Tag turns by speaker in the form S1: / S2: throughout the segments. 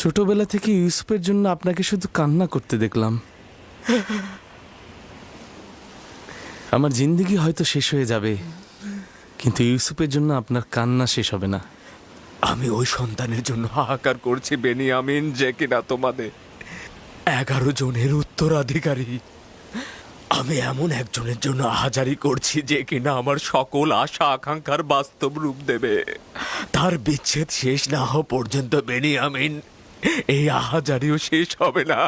S1: ছোটবেলা থেকে ইউসুফের জন্য আপনাকে শুধু কান্না করতে দেখলাম। আমার জিন্দিগি হয়তো শেষ হয়ে যাবে, কিন্তু ইউসুফের জন্য আপনার কান্না শেষ হবে না।
S2: আমি ওই সন্তানের জন্য হাহাকার করছি, বেনিয়ামিন, যে কিনা তোমাদের। এগারো জনের উত্তরাধিকারী। আমি এমন একজনের জন্য আহাজারি করছি যে কিনা আমার সকল আশা, আকাঙ্ক্ষার বাস্তব রূপ দেবে। তার বিচ্ছেদ শেষ না হওয়া পর্যন্ত বেনিয়ামিন, এই আহাজারিও শেষ হবে না।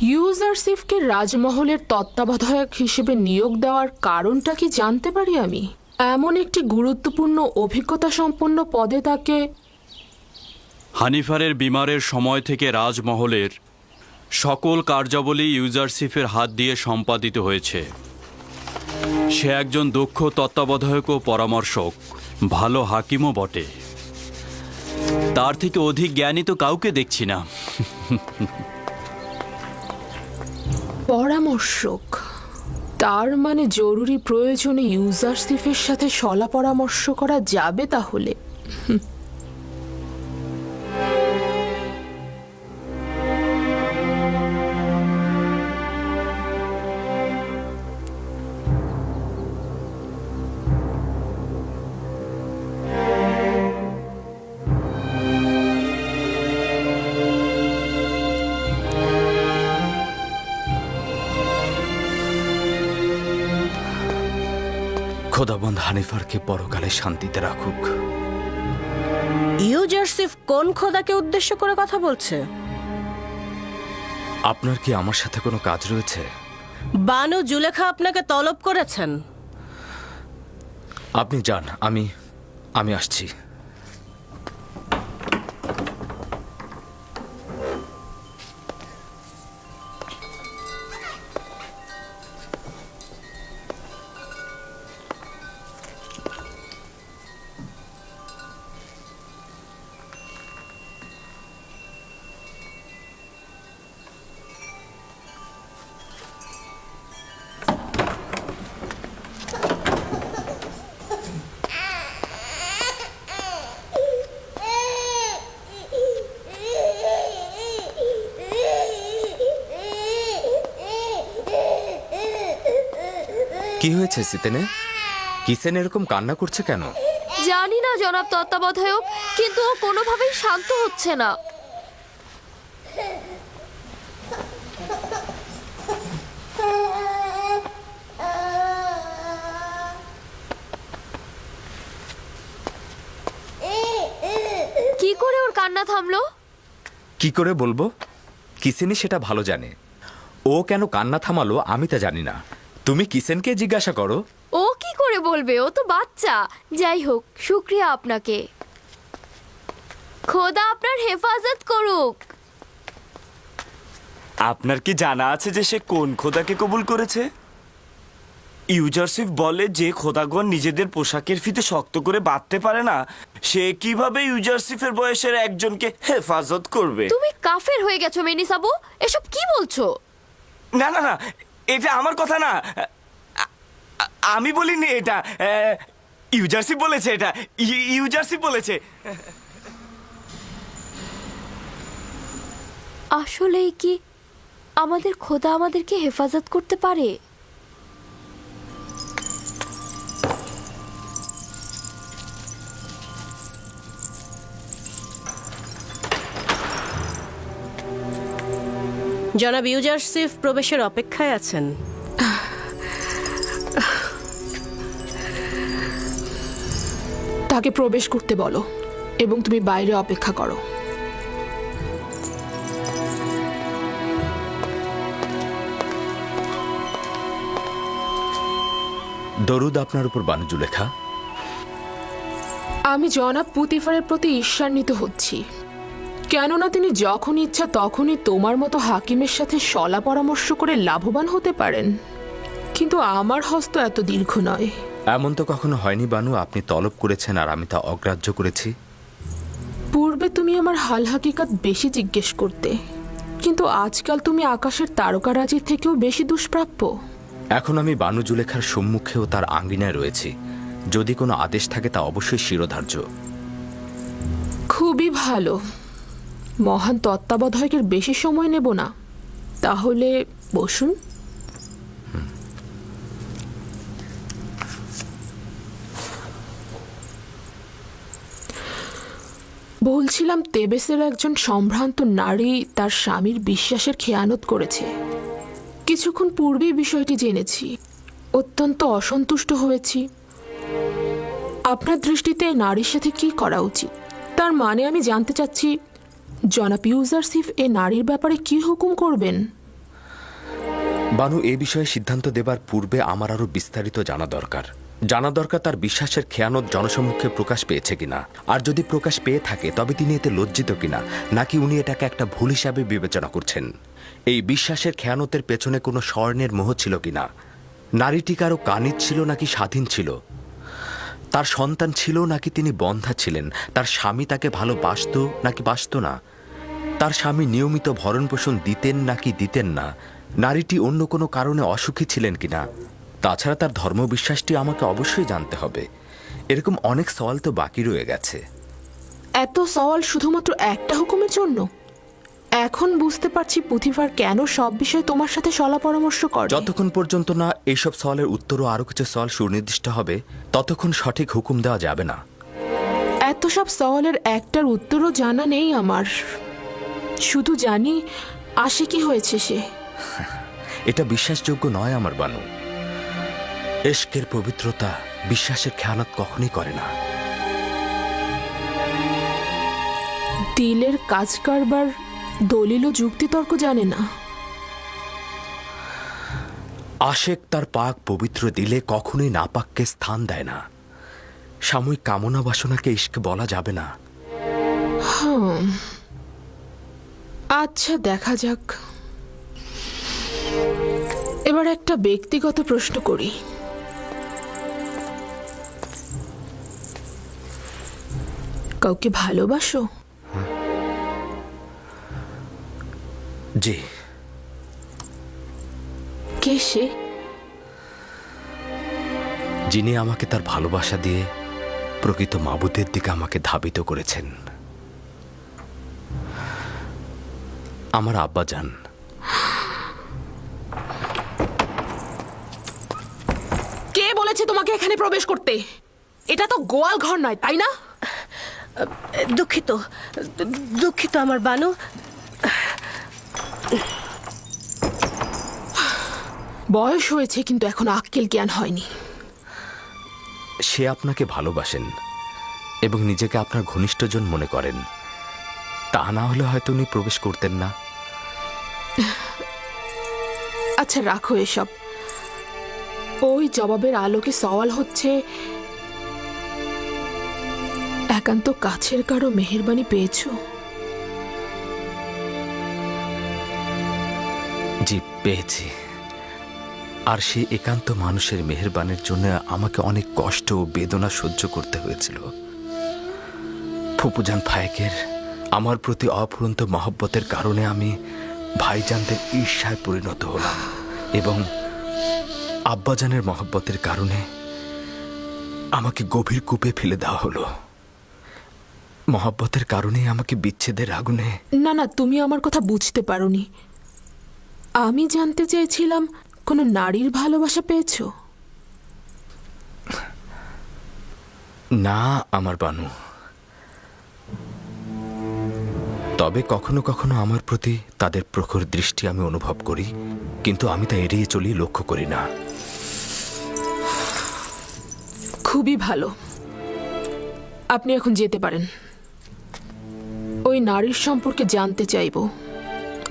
S3: ইউজারসিফকে রাজমহলের তত্ত্বাবধায়ক হিসেবে নিয়োগ দেওয়ার কারণটা কি জানতে পারি আমি? এমন একটি গুরুত্বপূর্ণ অভিজ্ঞতা সম্পন্ন পদে তাকে
S4: হানিফারের বিমারের সময় থেকে রাজমহলের সকল কার্যাবলী ইউজারসিফের হাত দিয়ে সম্পাদিত হয়েছে। সে একজন দক্ষ তত্ত্বাবধায়ক ও পরামর্শক ভালো হাকিমও বটে। তার থেকে অধিক জ্ঞানী তো কাউকে দেখছি না।
S3: পরামর্শক। তার মানে জরুরি প্রয়োজনে ইউজারসিফের সাথে সলা পরামর্শ করা যাবে তাহলে?
S2: হানিফারকে পরকালে শান্তিতে রাখুক।
S5: ইউজারসিফ কোন খোদাকে উদ্দেশ্য করে কথা বলছে?
S2: আপনার কি আমার সাথে কোনো কাজ রয়েছে?
S5: বানু জুলেখা আপনাকে তলব করেছেন।
S2: আপনি যান আমি আমি আসছি। কি হয়েছে সিতেনে? কিসেন এরকম কান্না করছে কেন?
S6: জানি না জনাব তত্ত্বাবধায়ক কিন্তু ও কোনোভাবেই শান্ত হচ্ছে না। কি করে ওর কান্না থামলো?
S2: কি করে বলব? কিসেনই সেটা ভালো জানে। ও কেন কান্না থামালো আমি তা জানি না। তুমি কিসেনকে জিজ্ঞাসা করো?
S6: ও কি করে বলবে? ও তো বাচ্চা। যাই হোক শুক্রিয়া আপনাকে। খোদা আপনার হেফাজত করুক।
S7: আপনার কি জানা আছে যে সে কোন খোদাকে কবুল করেছে? ইউজারসিফ বলে যে খোদাগণ নিজেদের পোশাকের ফিতে শক্ত করে বাঁধতে পারে না সে কীভাবে ইউজারসিফের বয়সের একজনকে হেফাজত করবে?
S6: তুমি কাফের হয়ে গেছো মেনিসাবু। এসব কি বলছো?
S7: না না না এটা আমার কথা না। আমি বলিনি এটা। ইউজার্সি বলেছে এটা। ই- ইউজারসিফ বলেছে।
S6: আসলেই কি আমাদের খোদা আমাদেরকে হেফাজত করতে পারে?
S5: জনাব ইউজারসিফ প্রবেশের অপেক্ষায় আছেন।
S3: তাকে প্রবেশ করতে বলো এবং তুমি বাইরে অপেক্ষা করো।
S2: দরুদ আপনার উপর বানুজু লেখা।
S3: আমি জনাব পুতিফারের প্রতি ঈর্ষান্বিত হচ্ছি। কেননা তিনি যখন ইচ্ছা তখনই তোমার মতো হাকিমের সাথে সলা পরামর্শ করে লাভবান হতে পারেন। কিন্তু আমার হস্ত এত দীর্ঘ নয়।
S2: এমন তো কখনো হয়নি বানু। আপনি তলব করেছেন আর আমি তা অগ্রাহ্য করেছি।
S3: পূর্বে তুমি আমার হাল হাকিকাত বেশি জিজ্ঞেস করতে কিন্তু আজকাল তুমি আকাশের তারকারাজির থেকেও বেশি দুষ্প্রাপ্য।
S2: এখন আমি বানু জুলেখার সম্মুখেও তার আঙ্গিনায় রয়েছি। যদি কোনো আদেশ থাকে তা অবশ্যই শিরোধার্য।
S3: খুবই ভালো। মহান তত্ত্বাবধায়কের বেশি সময় নেব না। তাহলে বসুন। বলছিলাম তেবেসের একজন সম্ভ্রান্ত নারী তার স্বামীর বিশ্বাসের খেয়ানত করেছে। কিছুক্ষণ পূর্বেই বিষয়টি জেনেছি। অত্যন্ত অসন্তুষ্ট হয়েছি। আপনার দৃষ্টিতে নারীর সাথে কি করা উচিত? তার মানে আমি জানতে চাচ্ছি জনাব ইউজারসিফ এ নারীর ব্যাপারে কি হুকুম করবেন?
S2: বানু, এ বিষয়ে সিদ্ধান্ত দেবার পূর্বে আমার আরও বিস্তারিত জানা দরকার। জানা দরকার তার বিশ্বাসের খেয়ানত জনসম্মুখে প্রকাশ পেয়েছে কিনা। আর যদি প্রকাশ পেয়ে থাকে, তবে তিনি এতে লজ্জিত কিনা, নাকি উনি এটাকে একটা ভুল হিসাবে বিবেচনা করছেন? এই বিশ্বাসের খেয়ানতের পেছনে কোনো স্বর্ণের মোহ ছিল কিনা? নারীটি কারও কানিত ছিল নাকি স্বাধীন ছিল? তার সন্তান ছিল নাকি তিনি বন্ধা ছিলেন? তার স্বামী তাকে ভালোবাসত নাকি বাসত না? তার স্বামী নিয়মিত ভরণ পোষণ দিতেন নাকি দিতেন না নারীটি অন্য কোনো কারণে অসুখী ছিলেন কিনা তাছাড়া তার ধর্মবিশ্বাসটি আমাকে অবশ্যই জানতে হবে। এরকম অনেক সওয়াল তো বাকি রয়ে গেছে।
S3: এত সওয়াল শুধুমাত্র একটা হুকুমের জন্য? এখন বুঝতে পারছি পুথিফার কেন সব বিষয়ে তোমার সাথে সলা পরামর্শ করে।
S2: যতক্ষণ পর্যন্ত না এইসব সওয়ালের উত্তর ও আরও কিছু সওয়াল সুনির্দিষ্ট হবে ততক্ষণ সঠিক হুকুম দেওয়া যাবে না।
S3: এত সব সওয়ালের একটার উত্তরও জানা নেই আমার। শুধু জানি আসে কি হয়েছে সে।
S2: এটা বিশ্বাসযোগ্য নয় আমার বানু। এশকের পবিত্রতা বিশ্বাসের খেয়ালত কখনই করে না।
S3: দিলের কাজ কারবার দলিল ও যুক্তিতর্ক জানে না।
S2: আশেক তার পাক পবিত্র দিলে কখনোই নাপাককে স্থান দেয় না। সাময়িক কামনা বাসনাকে ইস্ক বলা যাবে না।
S3: আচ্ছা দেখা যাক। এবার একটা ব্যক্তিগত প্রশ্ন করি। কাউকে ভালোবাসো?
S2: জি।
S3: কে সে?
S2: যিনি আমাকে তার ভালোবাসা দিয়ে প্রকৃত মাবুদের দিকে আমাকে ধাবিত করেছেন। আমার আব্বা যান।
S3: কে বলেছে তোমাকে এখানে প্রবেশ করতে? এটা তো গোয়াল ঘর নয় তাই না?
S5: দুঃখিত দুঃখিত আমার বানু।
S3: বয়স হয়েছে কিন্তু এখন আক্কেল জ্ঞান হয়নি।
S2: সে আপনাকে ভালোবাসেন এবং নিজেকে আপনার ঘনিষ্ঠজন মনে করেন। তা না হলে হয়তো উনি প্রবেশ করতেন না।
S3: আচ্ছা রাখো এসব। ওই জবাবের আলোকে সওয়াল হচ্ছে, একান্ত কাছের কারও মেহেরবানি পেয়েছ?
S2: জি, পেয়েছি। আর সেই একান্ত মানুষের মেহেরবানের জন্য আমাকে অনেক কষ্ট ও বেদনা সহ্য করতে হয়েছিল। ফুপুজান ফায়েকের আমার প্রতি অপরন্ত মহব্বতের কারণে আমি ভাইজানদের ঈর্ষায় পরিণত হলাম এবং আব্বাজানের মহব্বতের কারণে আমাকে গভীর কূপে ফেলে দেওয়া হলো। মহব্বতের কারণে আমাকে বিচ্ছেদের আগুনে
S3: না না তুমি আমার কথা বুঝতে পারোনি। আমি জানতে চেয়েছিলাম কোনো নারীর ভালোবাসা পেয়েছ?
S2: না আমার বানু। তবে কখনো কখনো আমার প্রতি তাদের প্রখর দৃষ্টি আমি অনুভব করি, কিন্তু আমি তা এড়িয়ে চলি লক্ষ্য করি না।
S3: খুবই ভালো। আপনি এখন যেতে পারেন। ওই নারীর সম্পর্কে জানতে চাইব।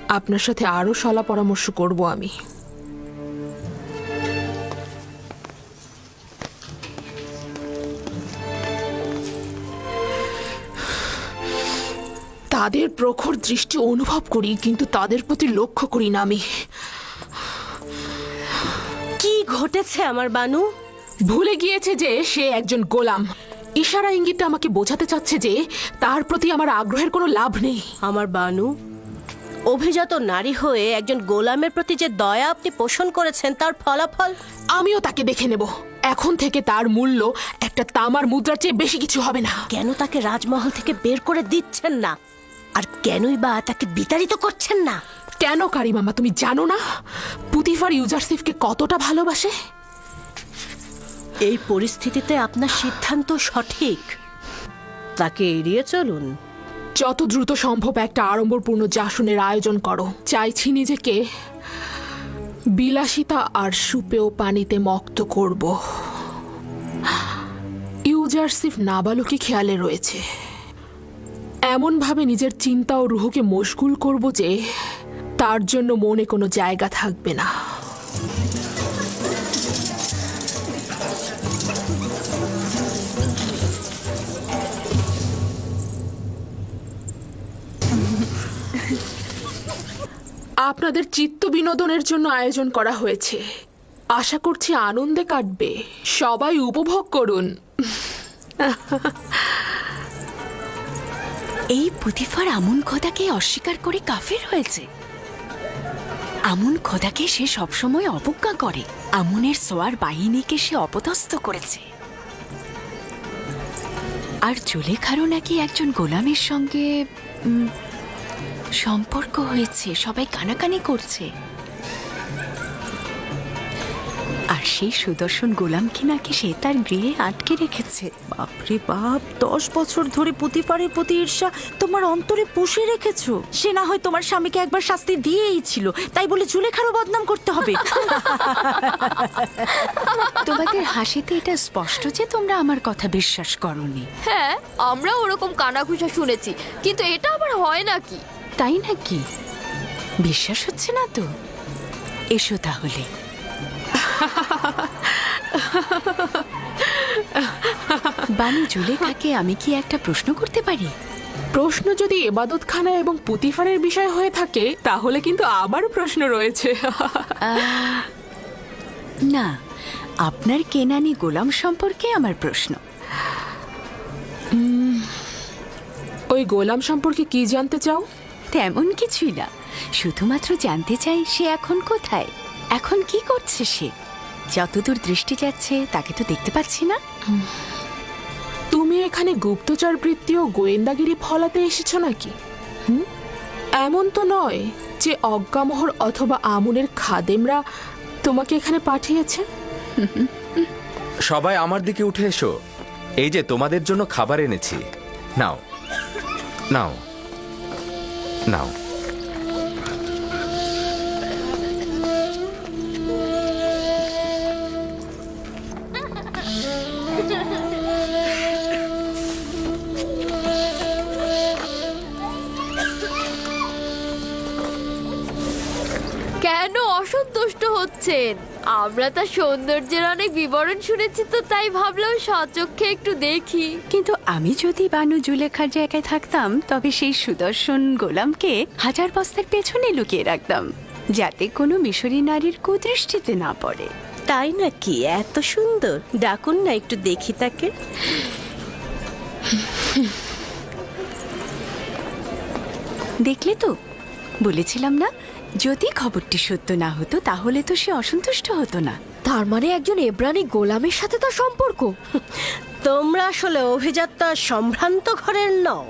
S3: আপনার সাথে আরও সলা পরামর্শ করব আমি। তাদের প্রখর দৃষ্টি অনুভব করি কিন্তু তাদের প্রতি লক্ষ্য করি না আমি।
S5: কি ঘটেছে আমার বানু?
S3: ভুলে গিয়েছে যে সে একজন গোলাম। ইশারা ইঙ্গিতটা আমাকে বোঝাতে চাচ্ছে যে তার প্রতি আমার আগ্রহের কোনো লাভ নেই।
S5: আমার বানু অভিজাত নারী হয়ে একজন গোলামের প্রতি যে দয়া আপনি পোষণ করেছেন তার ফলাফল?
S3: আমিও তাকে দেখে নেব। এখন থেকে তার মূল্য একটা তামার মুদ্রার চেয়ে বেশি কিছু হবে না।
S5: কেন তাকে রাজমহল থেকে বের করে দিচ্ছেন না? আর কেনই বা তাকে বিতাড়িত করছেন না?
S3: কেন কারি মামা তুমি জানো না? পুতিফার ইউজারসিফকে কতটা ভালোবাসে?
S5: এই পরিস্থিতিতে আপনার সিদ্ধান্ত সঠিক। তাকে এড়িয়ে চলুন।
S3: যত দ্রুত সম্ভব একটা আড়ম্বরপূর্ণ জাসনের আয়োজন করো। চাইছি নিজেকে বিলাসিতা আর সুপেয় পানিতে মক্ত করব। ইউজারসিফ নাবালকি খেয়ালে রয়েছে। এমনভাবে নিজের চিন্তা ও রুহকে মশগুল করব যে তার জন্য মনে কোনো জায়গা থাকবে না। আপনাদের চিত্ত বিনোদনের জন্য আয়োজন করা হয়েছে। আশা করছি আনন্দে কাটবে। সবাই উপভোগ করুন।
S8: এই পুতিফার আমুন খোদাকে অস্বীকার করে কাফের হয়েছে। আমুন খোদাকে সে সবসময় অবজ্ঞা করে। আমুনের সোয়ার বাহিনীকে সে অপদস্থ করেছে। আর জুলেখারও নাকি একজন গোলামের সঙ্গে সম্পর্ক হয়েছে, সবাই কানাকানি করছে। আর সেই সুদর্শন গোলামকে নাকি সে তার গৃহে আটকে রেখেছে?
S9: বাপরে বাপ দশ বছর ধরে পুতিফারের প্রতি ঈর্ষা তোমার অন্তরে পুষে রেখেছো? সে না হয় তোমার স্বামীকে একবার শাস্তি দিয়েই ছিল তাই বলে জুলেখারও বদনাম করতে হবে।
S8: তোমাদের হাসিতে এটা স্পষ্ট যে তোমরা আমার কথা বিশ্বাস করনি।
S6: হ্যাঁ আমরা ওরকম কানাঘুষা শুনেছি কিন্তু এটা আবার হয় নাকি?
S8: তাই নাকি? বিশ্বাস হচ্ছে না তো? এসো তাহলে। বানি জুলেখাকে আমি কি একটা প্রশ্ন করতে পারি?
S3: প্রশ্ন যদি এবাদতখানা এবং পুতিফারের বিষয় হয়ে থাকে তাহলে কিন্তু আবারও প্রশ্ন রয়েছে।
S8: না আপনার কেনানি গোলাম সম্পর্কে আমার প্রশ্ন।
S3: ওই গোলাম সম্পর্কে কি জানতে চাও?
S8: তেমন কিছুই না শুধুমাত্র জানতে চাই সে এখন কোথায় এখন কি করছে সে? যতদূর দৃষ্টি যাচ্ছে তাকে তো দেখতে পাচ্ছি না।
S3: তুমি এখানে গুপ্তচর বৃত্তি ও গোয়েন্দাগিরি ফলাতে এসেছ নাকি? হুম? এমন তো নয় যে অজ্ঞামোহর অথবা আমুনের খাদেমরা তোমাকে এখানে পাঠিয়েছে?
S2: সবাই আমার দিকে উঠে এসো। এই যে তোমাদের জন্য খাবার এনেছি। নাও। নাও। নাও।
S6: হচ্ছেন আমরা তার সৌন্দর্যের অনেক বিবরণ শুনেছি তো তাই ভাবলাম সচক্ষে একটু দেখি।
S8: কিন্তু আমি যদি বানু জুলেখার জায়গায় থাকতাম তবে সেই সুদর্শন গোলামকে হাজার বস্তার পেছনে লুকিয়ে রাখতাম যাতে কোনো মিশরী নারীর কুদৃষ্টিতে না পড়ে।
S5: তাই নাকি? এত সুন্দর। ডাকুন না একটু দেখি তাকে।
S8: দেখলে তো? বলেছিলাম না যদি খবরটি সত্য না হতো তাহলে তো সে অসন্তুষ্ট হতো না।
S6: তার মানে একজন এব্রানি গোলামের সাথে তার সম্পর্ক?
S5: তোমরা আসলে অভিযাত্রা সম্ভ্রান্ত ঘরের নও।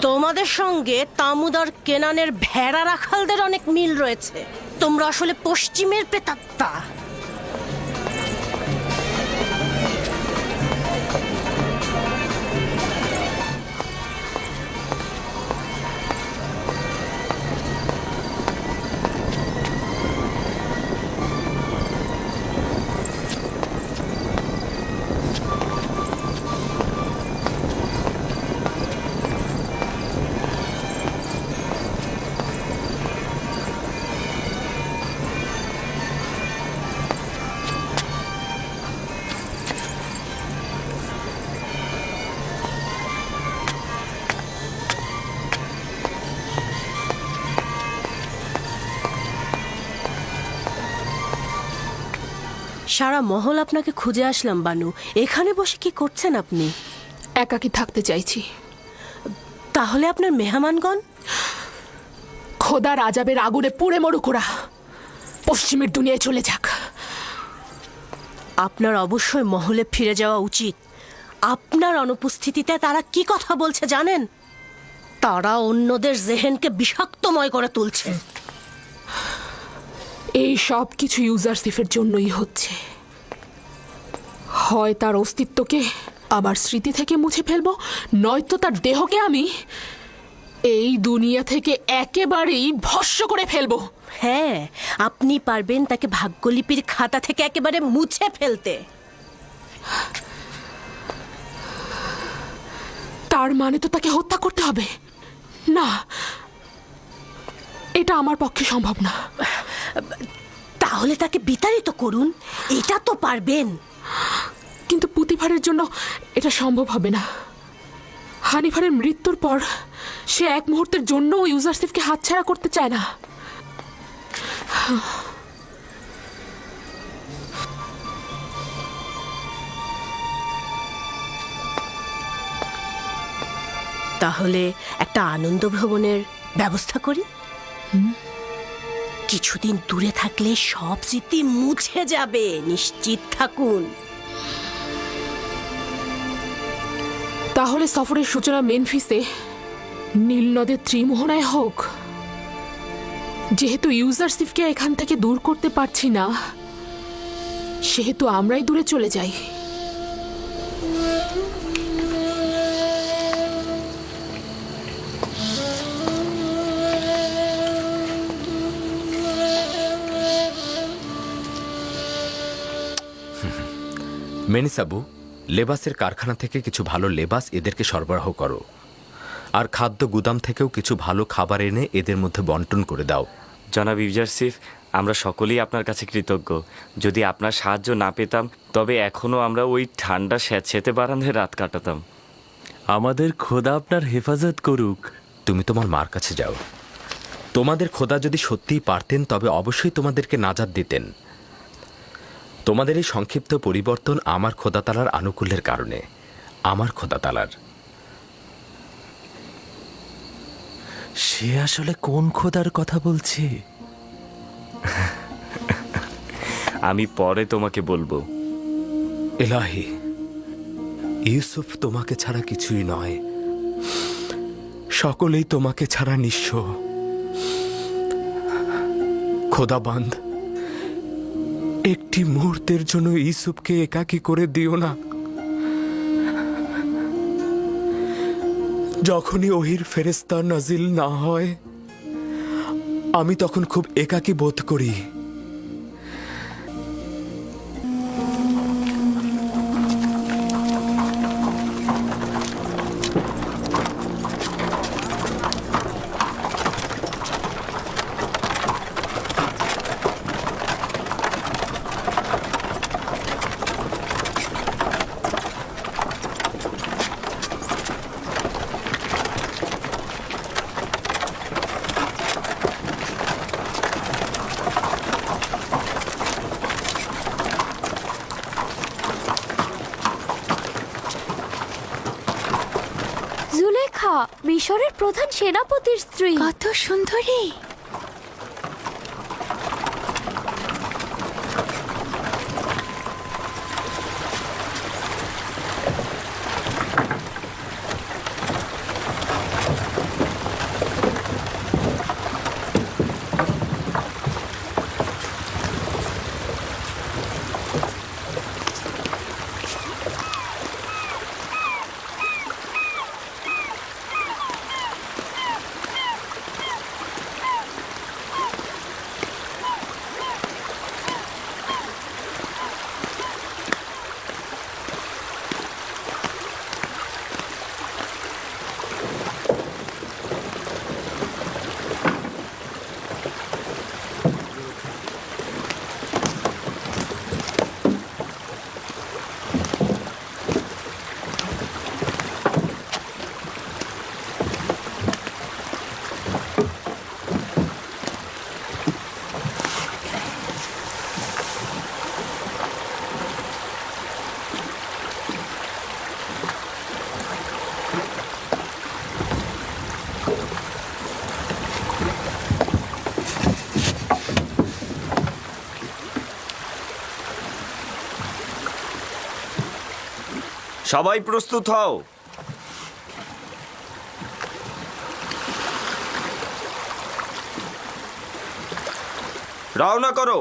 S5: তোমাদের সঙ্গে তামুদার কেনানের ভেড়া রাখালদের অনেক মিল রয়েছে। তোমরা আসলে পশ্চিমের প্রেতাত্মা। সারা মহল আপনাকে খুঁজে আসলাম বানু। এখানে বসে কি করছেন আপনি?
S3: একাকি থাকতে চাইছি?
S5: তাহলে আপনার মেহমানগণ?
S3: খোদা রাজাবের আগুনে পুড়ে মরুক ওরা। পশ্চিমের দুনিয়ায় চলে যাক।
S5: আপনার অবশ্যই মহলে ফিরে যাওয়া উচিত। আপনার অনুপস্থিতিতে তারা কি কথা বলছে জানেন? তারা অন্যদের জেহেনকে বিষাক্তময় করে তুলছে।
S3: এই সব কিছু ইউজারসিফের জন্যই হচ্ছে। হয় তার অস্তিত্বকে আবার স্মৃতি থেকে মুছে ফেলব নয়তো তার দেহকে আমি এই দুনিয়া থেকে একেবারেই ভস্য করে ফেলব।
S5: হ্যাঁ আপনি পারবেন তাকে ভাগ্যলিপির খাতা থেকে একেবারে মুছে ফেলতে।
S3: তার মানে তো তাকে হত্যা করতে হবে। না এটা আমার পক্ষে সম্ভব না।
S5: তাহলে তাকে বিতাড়িত করুন। এটা তো পারবেন।
S3: কিন্তু পুতিভারের জন্য এটা সম্ভব হবে না। হানিফারের মৃত্যুর পর সে এক মুহূর্তের জন্য ইউজারসিফকে হাতছাড়া করতে চায় না।
S5: তাহলে একটা আনন্দ ভ্রমণের ব্যবস্থা করি? কিছুদিন দূরে থাকলে সব স্মৃতি মুছে যাবে, নিশ্চিত থাকুন।
S3: তাহলে সফরের সূচনা মেনফিসে নীল নদের ত্রিমোহনায় হোক। যেহেতু ইউজারসিফকে এখান থেকে দূর করতে পারছি না, সেহেতু আমরাই দূরে চলে যাই।
S2: মেনিসাবু লেবাসের কারখানা থেকে কিছু ভালো লেবাস এদেরকে সরবরাহ করো। আর খাদ্য গুদাম থেকেও কিছু ভালো খাবার এনে এদের মধ্যে বন্টন করে দাও।
S7: জনাব ইউজারসিফ আমরা সকলেই আপনার কাছে কৃতজ্ঞ। যদি আপনার সাহায্য না পেতাম তবে এখনও আমরা ওই ঠান্ডা স্যাঁতস্যাঁতে বারান্দায় রাত কাটাতাম।
S1: আমাদের খোদা আপনার হেফাজত করুক।
S2: তুমি তোমার মার কাছে যাও। তোমাদের খোদা যদি সত্যিই পারতেন তবে অবশ্যই তোমাদেরকে নাজাদ দিতেন। তোমাদের এই সংক্ষিপ্ত পরিবর্তন আমার খোদা তালার আনুকূল্যের কারণে। আমার খোদা তালার
S1: সে আসলে কোন খোদার কথা বলছে?
S7: আমি পরে তোমাকে বলব।
S2: এলাহি ইউসুফ তোমাকে ছাড়া কিছুই নয়। সকলেই তোমাকে ছাড়া নিঃস্ব। খোদাবান্ধ একটি মুহূর্তের জন্য ইসুফকে একাকি করে দিও না। যখনই ওহির ফেরেস্তা নাজিল না হয়, আমি তখন খুব একাকি বোধ করি।
S6: প্রধান সেনাপতির স্ত্রী।
S8: কত সুন্দরী।
S7: সবাই প্রস্তুত হও। রওনা করো।